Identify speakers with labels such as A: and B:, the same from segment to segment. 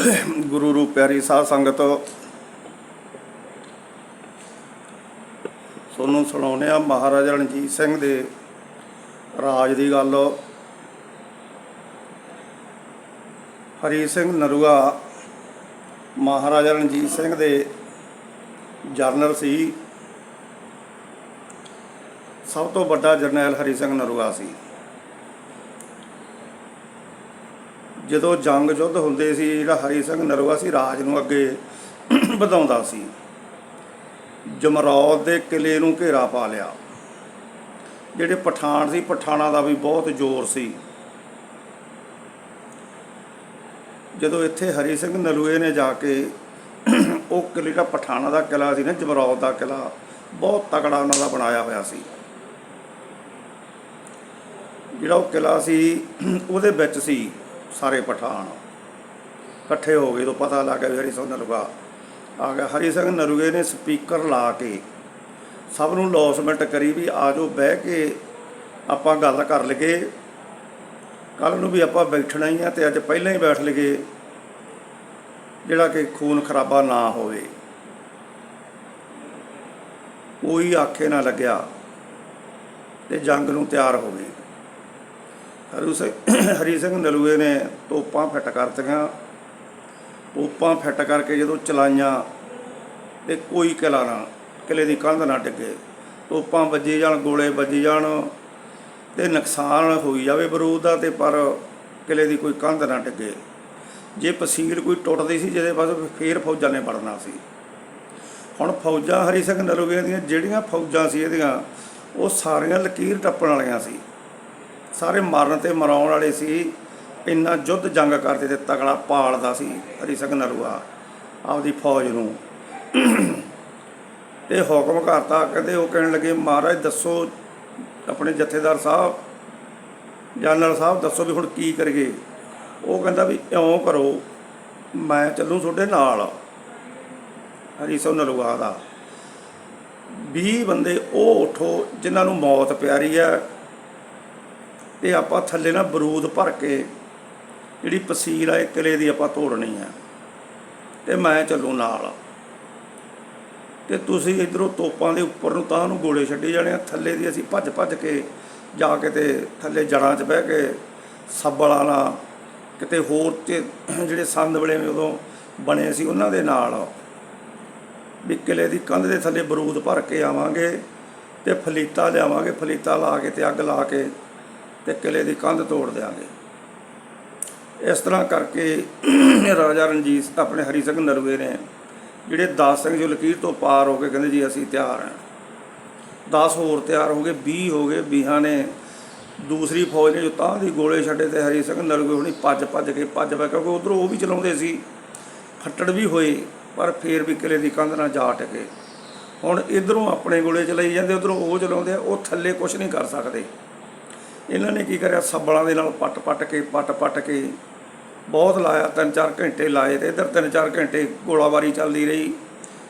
A: ਗੁਰੂ ਰੂਪ ਪਿਆਰੀ ਸਾਧ ਸੰਗਤ, ਤੁਹਾਨੂੰ ਸੁਣਾਉਂਦੇ ਆ ਮਹਾਰਾਜਾ ਰਣਜੀਤ ਸਿੰਘ ਦੇ ਰਾਜ ਦੀ ਗੱਲ। ਹਰੀ ਸਿੰਘ ਨਰੂਆ ਮਹਾਰਾਜਾ ਰਣਜੀਤ ਸਿੰਘ ਦੇ ਜਰਨਲ ਸੀ। ਸਭ ਤੋਂ ਵੱਡਾ ਜਰਨੈਲ ਹਰੀ ਸਿੰਘ ਨਰੂਆ ਸੀ। ਜਦੋਂ ਜੰਗ ਯੁੱਧ ਹੁੰਦੇ ਸੀ, ਜਿਹੜਾ ਹਰੀ ਸਿੰਘ ਨਰੂਆ ਸੀ, ਰਾਜ ਨੂੰ ਅੱਗੇ ਵਧਾਉਂਦਾ ਸੀ, ਜਮਰੌਦ ਦੇ ਕਿਲੇ ਨੂੰ ਘੇਰਾ ਪਾ ਲਿਆ। ਜਿਹੜੇ ਪਠਾਨ ਸੀ ਪਠਾਣਾ ਦਾ ਵੀ ਬਹੁਤ ਜ਼ੋਰ ਸੀ। ਜਦੋਂ ਇੱਥੇ ਹਰੀ ਸਿੰਘ ਨਲੂਏ ਨੇ ਜਾ ਕੇ ਉਹ ਕਿਲੇ ਦਾ ਪਠਾਣਾ ਦਾ ਕਿਲਾ ਸੀ ਨਾ, ਜਮਰੌਦ ਦਾ ਕਿਲਾ, ਬਹੁਤ ਤਕੜਾ ਉਹਨਾਂ ਦਾ ਬਣਾਇਆ ਹੋਇਆ ਸੀ। ਜਿਹੜਾ ਉਹ ਕਿਲਾ ਸੀ, ਉਹਦੇ ਵਿੱਚ ਸੀ ਸਾਰੇ ਪਠਾਨ। ਇਕੱਠੇ ਹੋ ਗਏ ਤੋਂ ਪਤਾ ਲੱਗ ਗਿਆ ਵੀ ਹਰੀ ਸਿੰਘ ਨਰੂਗਾ ਆ ਗਿਆ। ਹਰੀ ਸਿੰਘ ਨਰੂਗੇ ਨੇ ਸਪੀਕਰ ਲਾ ਕੇ ਸਭ ਨੂੰ ਲੌਸਮੈਂਟ ਕਰੀ ਵੀ ਆ ਜਾਓ ਬਹਿ ਕੇ ਆਪਾਂ ਗੱਲ ਕਰ ਲਈਏ। ਕੱਲ ਨੂੰ ਵੀ ਆਪਾਂ ਬੈਠਣਾ ਹੀ ਆ ਤੇ ਅੱਜ ਪਹਿਲਾਂ ਹੀ ਬੈਠ ਲਈਏ ਜਿਹੜਾ ਕਿ ਖੂਨ ਖਰਾਬਾ ਨਾ ਹੋਵੇ। ਕੋਈ ਆਖੇ ਨਾ ਲੱਗਿਆ ਤੇ ਜੰਗ ਨੂੰ ਤਿਆਰ ਹੋਵੇ ਹਰੂ ਸਿੰਘ, ਹਰੀ ਸਿੰਘ ਨਲੂਏ ਨੇ ਤੋਪਾਂ ਫਿੱਟ ਕਰਤੀਆਂ। ਤੋਪਾਂ ਫਿੱਟ ਕਰਕੇ ਜਦੋਂ ਚਲਾਈਆਂ ਤੇ ਕੋਈ ਕਿਲਾ ਨਾ, ਕਿਲੇ ਦੀ ਕੰਧ ਨਾ ਡਿੱਗੇ। ਤੋਪਾਂ ਵੱਜੀ ਜਾਣ, ਗੋਲੇ ਵੱਜੀ ਜਾਣ ਤੇ ਨੁਕਸਾਨ ਹੋਈ ਜਾਵੇ ਬਰੂਦ ਦਾ ਤੇ ਪਰ ਕਿਲੇ ਦੀ ਕੋਈ ਕੰਧ ਨਾ ਡਿੱਗੇ। ਜੇ ਪਸੀਲ ਕੋਈ ਟੁੱਟਦੀ ਸੀ, ਜਿਹਦੇ ਪਾਸ ਫੇਰ ਫੌਜਾਂ ਨੇ ਵੜਨਾ ਸੀ। ਹੁਣ ਫੌਜਾਂ, ਹਰੀ ਸਿੰਘ ਨਲੂਏ ਦੀਆਂ ਜਿਹੜੀਆਂ ਫੌਜਾਂ ਸੀ ਇਹਦੀਆਂ, ਉਹ ਸਾਰੀਆਂ ਲਕੀਰ ਟੱਪਣ ਵਾਲੀਆਂ ਸੀ। ਸਾਰੇ ਮਰਨ ਤੇ ਮਰਾਉਣ ਵਾਲੇ ਸੀ। ਇੰਨਾ ਯੁੱਧ ਜੰਗ ਕਰਦੇ ਤੇ ਤਗੜਾ ਪਾਲਦਾ ਸੀ ਹਰੀ ਸਿੰਘ ਨਰੂਆ ਆਪਦੀ ਫੌਜ ਨੂੰ। ਤੇ ਹੁਕਮ ਕਰਤਾ, ਕਹਿੰਦੇ ਉਹ ਕਹਿਣ ਲੱਗੇ, ਮਹਾਰਾਜ, ਦੱਸੋ ਆਪਣੇ ਜਥੇਦਾਰ ਸਾਹਿਬ, ਜਨਰਲ ਸਾਹਿਬ, ਦੱਸੋ ਵੀ ਹੁਣ ਕੀ ਕਰੀਏ? ਉਹ ਕਹਿੰਦਾ ਵੀ, ਇਉਂ ਕਰੋ, ਮੈਂ ਚੱਲੂ ਤੁਹਾਡੇ ਨਾਲ। ਹਰੀ ਸਿੰਘ ਨਰੂਆ ਦਾ। 20 ਬੰਦੇ ਉਹ ਉਠੋ ਜਿਨ੍ਹਾਂ ਨੂੰ ਮੌਤ ਪਿਆਰੀ ਹੈ। ਤੇ ਆਪਾਂ ਥੱਲੇ ਨਾ ਬਰੂਦ ਭਰ ਕੇ ਜਿਹੜੀ ਪਸੀਰ ਆ, ਇਹ ਕਿਲੇ ਦੀ ਆਪਾਂ ਤੋੜਨੀ ਆ। ਤੇ ਮੈਂ ਚੱਲੂ ਨਾਲ। ਤੇ ਤੁਸੀਂ ਇਧਰੋਂ ਤੋਪਾਂ ਦੇ ਉੱਪਰ ਨੂੰ ਤਾਂ ਨੂੰ ਗੋਲੇ ਛੱਡੀ ਜਾਣੇ ਆ, ਥੱਲੇ ਦੀ ਅਸੀਂ ਭੱਜ ਭੱਜ ਕੇ ਜਾ ਕੇ ਤੇ ਥੱਲੇ ਜੜਾਂ 'ਚ ਬਹਿ ਕੇ ਸੱਬਲਾਂ ਨਾਲ ਕਿਤੇ ਹੋਰ ਤੇ ਜਿਹੜੇ ਸੰਦ ਬਲੇ ਉਦੋਂ ਬਣੇ ਸੀ ਉਹਨਾਂ ਦੇ ਨਾਲ। ਵੀ ਕਿਲੇ ਦੀ ਕੰਧ ਦੇ ਥੱਲੇ ਬਰੂਦ ਭਰ ਕੇ ਆਵਾਂਗੇ ਤੇ ਫਲੀਤਾ ਲਿਆਵਾਂਗੇ, ਫਲੀਤਾ ਲਾ ਕੇ ਤੇ ਅੱਗ ਲਾ ਕੇ ਤੇ ਕਿਲੇ ਦੀ ਕੰਧ ਤੋੜ ਦਿਆਂਗੇ। ਇਸ ਤਰ੍ਹਾਂ ਕਰਕੇ ਰਾਜਾ ਰਣਜੀਤ ਆਪਣੇ ਹਰੀ ਸਿੰਘ ਨਰਵੇ ਨੇ ਜਿਹੜੇ ਦਾਸ ਸਿੰਘ ਜੋ ਲਕੀਰ ਤੋਂ ਪਾਰ ਹੋ ਕੇ ਕਹਿੰਦੇ ਜੀ ਅਸੀਂ ਤਿਆਰ ਹਾਂ। 10 ਹੋਰ ਤਿਆਰ ਹੋ ਗਏ 20 ਹੋ ਗਏ 20 ਨੇ ਦੂਸਰੀ ਫੌਜ ਨੇ ਜੋ ਤਾਂ ਦੀ ਗੋਲੇ ਛੱਡੇ ਤੇ ਹਰੀ ਸਿੰਘ ਨਰਵੇ ਹੁਣੀ ਭੱਜ ਭੱਜ ਕੇ ਭੱਜ ਪਏ ਕਿਉਂਕਿ ਉਧਰੋਂ ਉਹ ਵੀ ਚਲਾਉਂਦੇ ਸੀ। ਫੱਟੜ ਵੀ ਹੋਏ, ਪਰ ਫੇਰ ਵੀ ਕਿਲੇ ਦੀ ਕੰਧ ਨਾਲ ਜਾ ਟਕੇ। ਹੁਣ ਇਧਰੋਂ ਆਪਣੇ ਗੋਲੇ ਚਲਾਈ ਜਾਂਦੇ, ਉਧਰੋਂ ਉਹ ਚਲਾਉਂਦੇ ਆ, ਉਹ ਥੱਲੇ ਕੁਝ ਨਹੀਂ ਕਰ ਸਕਦੇ। ਇਹਨਾਂ ਨੇ ਕੀ ਕਰਿਆ? ਸੱਬਲਾਂ ਦੇ ਨਾਲ ਪੱਟ ਪੱਟ ਕੇ, ਪੱਟ ਪੱਟ ਕੇ ਬਹੁਤ ਲਾਇਆ ਤਿੰਨ ਚਾਰ ਘੰਟੇ ਲਾਏ ਤੇ ਇਧਰ ਤਿੰਨ ਚਾਰ ਘੰਟੇ ਗੋਲਾਬਾਰੀ ਚੱਲਦੀ ਰਹੀ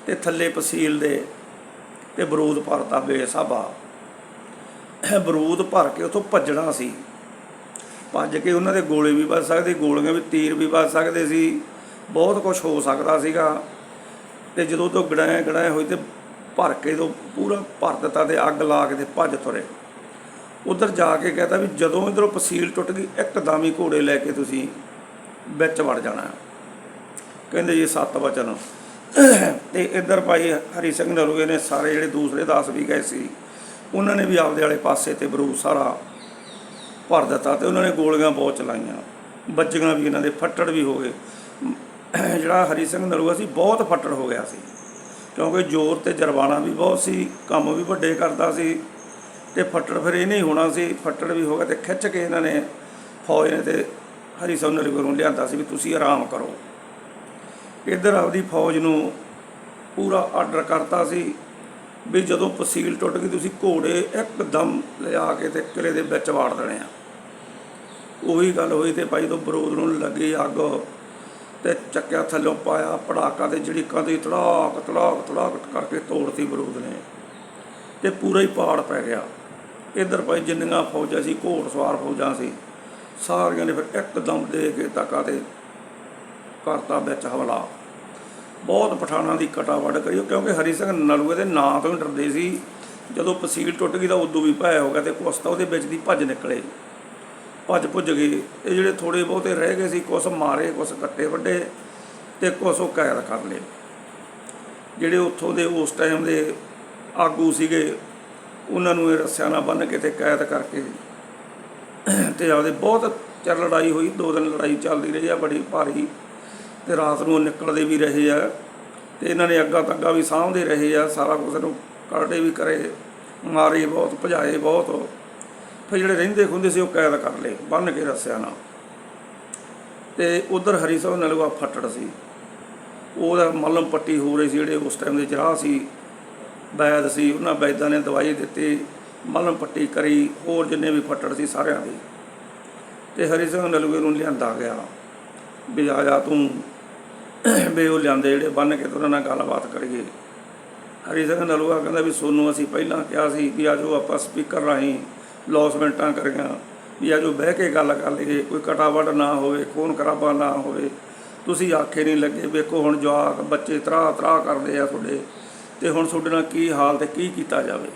A: ਤੇ ਥੱਲੇ ਪਸੀਲ ਦੇ ਤੇ ਬਰੂਦ ਭਰਤਾ ਬੇਸਾਬਾ। ਬਰੂਦ ਭਰ ਕੇ ਉਥੋਂ ਭੱਜਣਾ ਸੀ। ਭੱਜ ਕੇ ਉਹਨਾਂ ਦੇ ਗੋਲੇ ਵੀ ਵੱਜ ਸਕਦੇ, ਗੋਲੀਆਂ ਵੀ, ਤੀਰ ਵੀ ਵੱਜ ਸਕਦੇ ਸੀ। ਬਹੁਤ ਕੁਝ ਹੋ ਸਕਦਾ ਸੀਗਾ। ਤੇ ਜਦੋਂ ਤੋਂ ਗੜਾਏ ਗੜਾਏ ਹੋਏ ਤੇ ਭਰ ਕੇ ਤੋਂ ਪੂਰਾ ਭਰ ਦਿੱਤਾ ਤੇ ਅੱਗ ਲਾ ਕੇ ਤੇ ਭੱਜ ਤੁਰੇ। ਉਧਰ ਜਾ ਕੇ ਕਹਤਾ ਵੀ ਜਦੋਂ ਇਧਰੋਂ ਪਸੀਲ ਟੁੱਟ ਗਈ, ਇੱਕਦਮ ਹੀ ਘੋੜੇ ਲੈ ਕੇ ਤੁਸੀਂ ਵਿੱਚ ਵੜ ਜਾਣਾ। ਕਹਿੰਦੇ ਜੀ, ਸੱਤ ਵਚਨ। ਤੇ ਇੱਧਰ ਭਾਈ ਹਰੀ ਸਿੰਘ ਨਰੂਏ ਨੇ ਸਾਰੇ ਜਿਹੜੇ ਦੂਸਰੇ ਦਾਸ ਵੀ ਗਏ ਸੀ, ਉਹਨਾਂ ਨੇ ਵੀ ਆਪਦੇ ਵਾਲੇ ਪਾਸੇ ਤੇ ਬਰੂਦ ਸਾਰਾ ਭਰ ਦਿੱਤਾ ਤੇ ਉਹਨਾਂ ਨੇ ਗੋਲੀਆਂ ਬਹੁਤ ਚਲਾਈਆਂ। ਬੱਜੀਆਂ ਵੀ ਇਹਨਾਂ ਦੇ ਫੱਟੜ ਵੀ ਹੋ ਗਏ। ਜਿਹੜਾ ਹਰੀ ਸਿੰਘ ਨਰੂਆ ਸੀ, ਬਹੁਤ ਫੱਟੜ ਹੋ ਗਿਆ ਸੀ। ਕਿਉਂਕਿ ਜ਼ੋਰ ਤੇ ਜਰਵਾਣਾ ਵੀ ਬਹੁਤ ਸੀ, ਕੰਮ ਵੀ ਵੱਡੇ ਕਰਦਾ ਸੀ। ਤੇ ਫੱਟੜ ਫਿਰ ਇਹ ਨਹੀਂ ਹੋਣਾ ਸੀ, ਫੱਟੜ ਵੀ ਹੋ ਗਿਆ ਤੇ ਖਿੱਚ ਕੇ ਇਹਨਾਂ ਨੇ ਫੌਜ ਨੇ ਤੇ ਹਰੀ ਸਿੰਘ ਨਰੂਆ ਲਿਆਂਦਾ ਸੀ ਵੀ ਤੁਸੀਂ ਆਰਾਮ ਕਰੋ। ਇੱਧਰ ਆਪਦੀ ਫੌਜ ਨੂੰ ਪੂਰਾ ਆਰਡਰ ਕਰਤਾ ਸੀ ਵੀ ਜਦੋਂ ਪਸੀਲ ਟੁੱਟ ਗਈ ਤੁਸੀਂ ਘੋੜੇ ਇੱਕਦਮ ਲਿਆ ਕੇ ਤੇ ਕਿਲੇ ਦੇ ਵਿੱਚ ਵਾੜ ਦੇਣੇ ਆ। ਉਹੀ ਗੱਲ ਹੋਈ ਤੇ ਭਾਈ ਤੋਂ ਬਰੂਦ ਨੂੰ ਲੱਗੀ ਅੱਗ ਤੇ ਚੱਕਿਆ ਥੱਲੋਂ ਪਾਇਆ ਪੜਾਕਾ ਤੇ ਜਿਹੜੀ ਕੰਧ ਤੜਾਕ ਤੜਾਕ ਤੜਾਕ ਕਰਕੇ ਤੋੜਤੀ ਬਰੂਦ ਨੇ। ਤੇ ਪੂਰਾ ਹੀ ਪਾੜ ਪੈ ਗਿਆ। ਇੱਧਰ ਭਾਈ ਜਿੰਨੀਆਂ ਫੌਜਾਂ ਸੀ, ਘੋੜ ਸਵਾਰ ਫੌਜਾਂ ਸੀ, ਸਾਰੀਆਂ ਨੇ ਫਿਰ ਇੱਕਦਮ ਦੇ ਕੇ ਧੱਕਾ ਤੇ ਕਰਤਾ ਵਿੱਚ ਹਮਲਾ। ਬਹੁਤ ਪਠਾਣਾਂ ਦੀ ਕਟਾਵੜ ਕਰੀ ਕਿਉਂਕਿ ਹਰੀ ਸਿੰਘ ਨਲੂਏ ਦੇ ਨਾਂ ਤੋਂ ਹੀ ਡਰਦੇ ਸੀ, ਜਦੋਂ ਪਸੀਲ ਟੁੱਟ ਗਈ ਤਾਂ ਉਦੋਂ ਵੀ ਭੈ ਹੋ ਗਿਆ ਤੇ ਕੁਛ ਤਾਂ ਉਹਦੇ ਵਿੱਚ ਦੀ ਭੱਜ ਨਿਕਲੇ। ਭੱਜ ਭੁੱਜ ਗਏ, ਇਹ ਜਿਹੜੇ ਥੋੜੇ ਬਹੁਤੇ ਰਹਿ ਗਏ ਸੀ, ਕੁਛ ਮਾਰੇ, ਕੁਛ ਕੱਟੇ ਵੱਡੇ ਤੇ ਕੁਛ ਉਹ ਕੈਦ ਕਰ ਲਏ। ਜਿਹੜੇ ਉੱਥੋਂ ਦੇ ਉਸ ਟਾਈਮ ਦੇ ਆਗੂ ਸੀਗੇ ਉਹਨਾਂ ਨੂੰ ਇਹ ਰੱਸਿਆਂ ਨਾਲ ਬੰਨ੍ਹ ਕੇ ਤੇ ਕੈਦ ਕਰਕੇ ਤੇ ਆਪਦੇ ਬਹੁਤ ਚਿਰ ਲੜਾਈ ਹੋਈ, ਦੋ ਦਿਨ ਲੜਾਈ ਚੱਲਦੀ ਰਹੀ ਆ, ਬੜੀ ਭਾਰੀ ਤੇ ਰਾਤ ਨੂੰ ਉਹ ਨਿਕਲਦੇ ਵੀ ਰਹੇ ਆ ਤੇ ਇਹਨਾਂ ਨੇ ਅੱਗਾ ਤੱਗਾ ਵੀ ਸਾਂਭਦੇ ਰਹੇ ਆ, ਸਾਰਾ ਕੁਝ ਨੂੰ ਕਰੜੇ ਵੀ ਕਰੇ, ਮਾਰੇ ਬਹੁਤ, ਭਜਾਏ ਬਹੁਤ ਫਿਰ ਜਿਹੜੇ ਰਹਿੰਦੇ ਖੁੰਦੇ ਸੀ, ਉਹ ਕੈਦ ਕਰ ਲਏ, ਬੰਨ ਕੇ ਰੱਸਿਆਂ ਨਾਲ ਤੇ ਉਧਰ ਹਰੀ ਸਾਹਿਬ ਨਲੂਆ ਫੱਟੜ ਸੀ। ਉਹਦਾ ਮਲਮ ਪੱਟੀ ਹੋ ਰਹੀ ਸੀ, ਜਿਹੜੇ ਉਸ ਟਾਈਮ ਦੇ ਜਰਾਹ ਸੀ ਵੈਦ ਸੀ, ਉਹਨਾਂ ਵੈਦਾਂ ਨੇ ਦਵਾਈ ਦਿੱਤੀ, ਮਲਮ ਪੱਟੀ ਕਰੀ, ਹੋਰ ਜਿੰਨੇ ਵੀ ਫੱਟੜ ਸੀ ਸਾਰਿਆਂ ਦੀ। ਤੇ ਹਰੀ ਸਿੰਘ ਨਲੂਏ ਨੂੰ ਲਿਆਂਦਾ ਗਿਆ। ਵੀ ਆ ਜਾ ਤੂੰ। ਵੀ ਉਹ ਲਿਆਂਦੇ ਜਿਹੜੇ ਬੰਨ ਕੇ ਤੇ ਉਹਨਾਂ ਨਾਲ ਗੱਲਬਾਤ ਕਰੀਏ। ਹਰੀ ਸਿੰਘ ਨਲੂਆ ਕਹਿੰਦਾ ਵੀ ਸੋਨੂੰ ਅਸੀਂ ਪਹਿਲਾਂ ਕਿਹਾ ਸੀ ਵੀ ਅੱਜ ਉਹ ਆਪਾਂ ਸਪੀਕਰ ਰਾਹੀਂ ਲੌਸਮੈਂਟਾਂ ਕਰੀਆਂ। ਵੀ ਅੱਜ ਉਹ ਬਹਿ ਕੇ ਗੱਲ ਕਰ ਲਈਏ, ਕੋਈ ਕਟਾਵਟ ਨਾ ਹੋਵੇ, ਖੂਨ ਖਰਾਬਾ ਨਾ ਹੋਵੇ। ਤੁਸੀਂ ਆਖੇ ਨਹੀਂ ਲੱਗੇ ਵੇਖੋ ਹੁਣ ਜਵਾਕ ਬੱਚੇ ਤਰਾ ਤਰਾ ਕਰਦੇ ਆ ਤੁਹਾਡੇ। ਤੇ ਹੁਣ ਤੁਹਾਡੇ ਨਾਲ ਕੀ ਹਾਲ ਤੇ ਕੀ ਕੀਤਾ ਜਾਵੇ?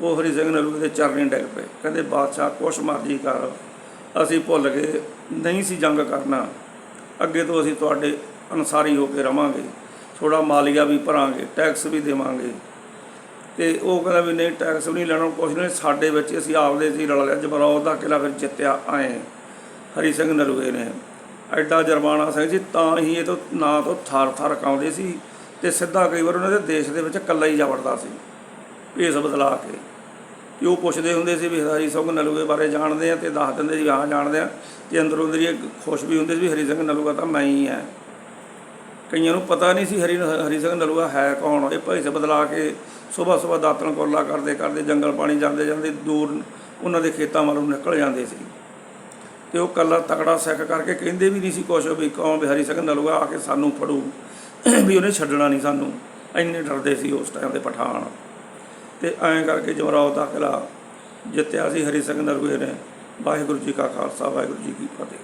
A: ਉਹ ਹਰੀ ਸਿੰਘ ਨਲੂਏ ਦੇ ਚਰਨੇ ਡਿੱਗ ਪਏ। ਕਹਿੰਦੇ, ਬਾਦਸ਼ਾਹ, ਕੁਛ ਮਰਜ਼ੀ ਕਰ। ਅਸੀਂ ਭੁੱਲ ਗਏ। ਨਹੀਂ ਸੀ ਜੰਗ ਕਰਨਾ। ਅੱਗੇ ਤੋਂ ਅਸੀਂ ਤੁਹਾਡੇ ਅਨਸਾਰੀ ਹੋ ਕੇ ਰਵਾਂਗੇ। ਥੋੜਾ ਮਾਲੀਆ ਵੀ ਭਰਾਂਗੇ, ਟੈਕਸ ਵੀ ਦੇਵਾਂਗੇ। ਤੇ ਉਹ ਕਹਿੰਦਾ ਵੀ, ਨਹੀਂ, ਟੈਕਸ ਵੀ ਨਹੀਂ ਲੈਣਾ, ਕੁਛ ਨਹੀਂ। ਸਾਡੇ ਵਿੱਚ ਅਸੀਂ ਆਪਦੇ ਸੀ ਰਲ ਲਿਆ ਜਬਰੌਦ ਦਾ ਕਿਲਾ ਫਿਰ ਜਿੱਤਿਆ, ਆਏ। ਹਰੀ ਸਿੰਘ ਨਲੂਏ ਨੇ। ਐਡਾ ਜਰਮਾਨਾ ਸਿੰਘ ਜੀ, ਤਾਂ ਹੀ ਇਹ ਤੋਂ ਨਾਂ ਤੋਂ ਥਰ ਥਾਰ ਕਾਉਂਦੇ ਸੀ। ਤੇ ਸਿੱਧਾ ਕਈ ਵਾਰ ਉਹਨਾਂ ਦੇ ਦੇਸ਼ ਦੇ ਵਿੱਚ ਇਕੱਲਾ ਹੀ ਜਾ ਵੜਦਾ ਸੀ, ਭੇਸ ਬਦਲਾ ਕੇ। ਤੇ ਉਹ ਪੁੱਛਦੇ ਹੁੰਦੇ ਸੀ ਵੀ ਹਰੀ ਸਿੰਘ ਨਲੂਏ ਬਾਰੇ ਜਾਣਦੇ ਆ ਤੇ ਦੱਸ ਦਿੰਦੇ ਸੀ ਹਾਂ ਜਾਣਦੇ ਆ। ਤੇ ਅੰਦਰੋਂ ਅੰਦਰ ਹੀ ਇਹ ਖੁਸ਼ ਵੀ ਹੁੰਦੇ ਸੀ ਵੀ ਹਰੀ ਸਿੰਘ ਨਲੂਆ ਤਾਂ ਮੈਂ ਹੀ ਆ। ਕਈਆਂ ਨੂੰ ਪਤਾ ਨਹੀਂ ਸੀ ਹਰੀ ਹਰੀ ਸਿੰਘ ਨਲੂਆ ਹੈ ਕੌਣ, ਇਹ ਭੇਸ ਬਦਲਾ ਕੇ ਸਵੇਰ ਸਵੇਰ ਦਾਤਣ ਕੋਲਾ ਕਰਦੇ ਕਰਦੇ ਜੰਗਲ ਪਾਣੀ ਜਾਂਦੇ ਜਾਂਦੇ ਦੂਰ ਉਹਨਾਂ ਦੇ ਖੇਤਾਂ ਵੱਲੋਂ ਨਿਕਲ ਜਾਂਦੇ ਸੀ। ਤੇ ਉਹ ਕੱਲਾ ਤਕੜਾ ਸਿੱਖ ਕਰਕੇ ਕਹਿੰਦੇ ਵੀ ਨਹੀਂ ਸੀ ਕੁਛ ਵੀ ਕੌਣ ਵੀ ਹਰੀ ਸਿੰਘ ਨਲੂਆ ਆ ਕੇ ਸਾਨੂੰ ਫੜੂ। ਵੀ ਉਹਨੇ ਛੱਡਣਾ ਨਹੀਂ ਸਾਨੂੰ। ਇੰਨੇ ਡਰਦੇ ਸੀ ਉਸ ਟਾਈਮ ਦੇ ਪਠਾਨ। ਤੇ ਐਂ ਕਰਕੇ ਜਮਰਾਓ ਦਾ ਕਿਲਾ ਜਿੱਤਿਆ ਸੀ ਹਰੀ ਸਿੰਘ ਨਲੂਏ ਨੇ ਵਾਹਿਗੁਰੂ ਜੀ ਕਾ ਖਾਲਸਾ, ਵਾਹਿਗੁਰੂ ਜੀ ਕੀ ਫਤਿਹ।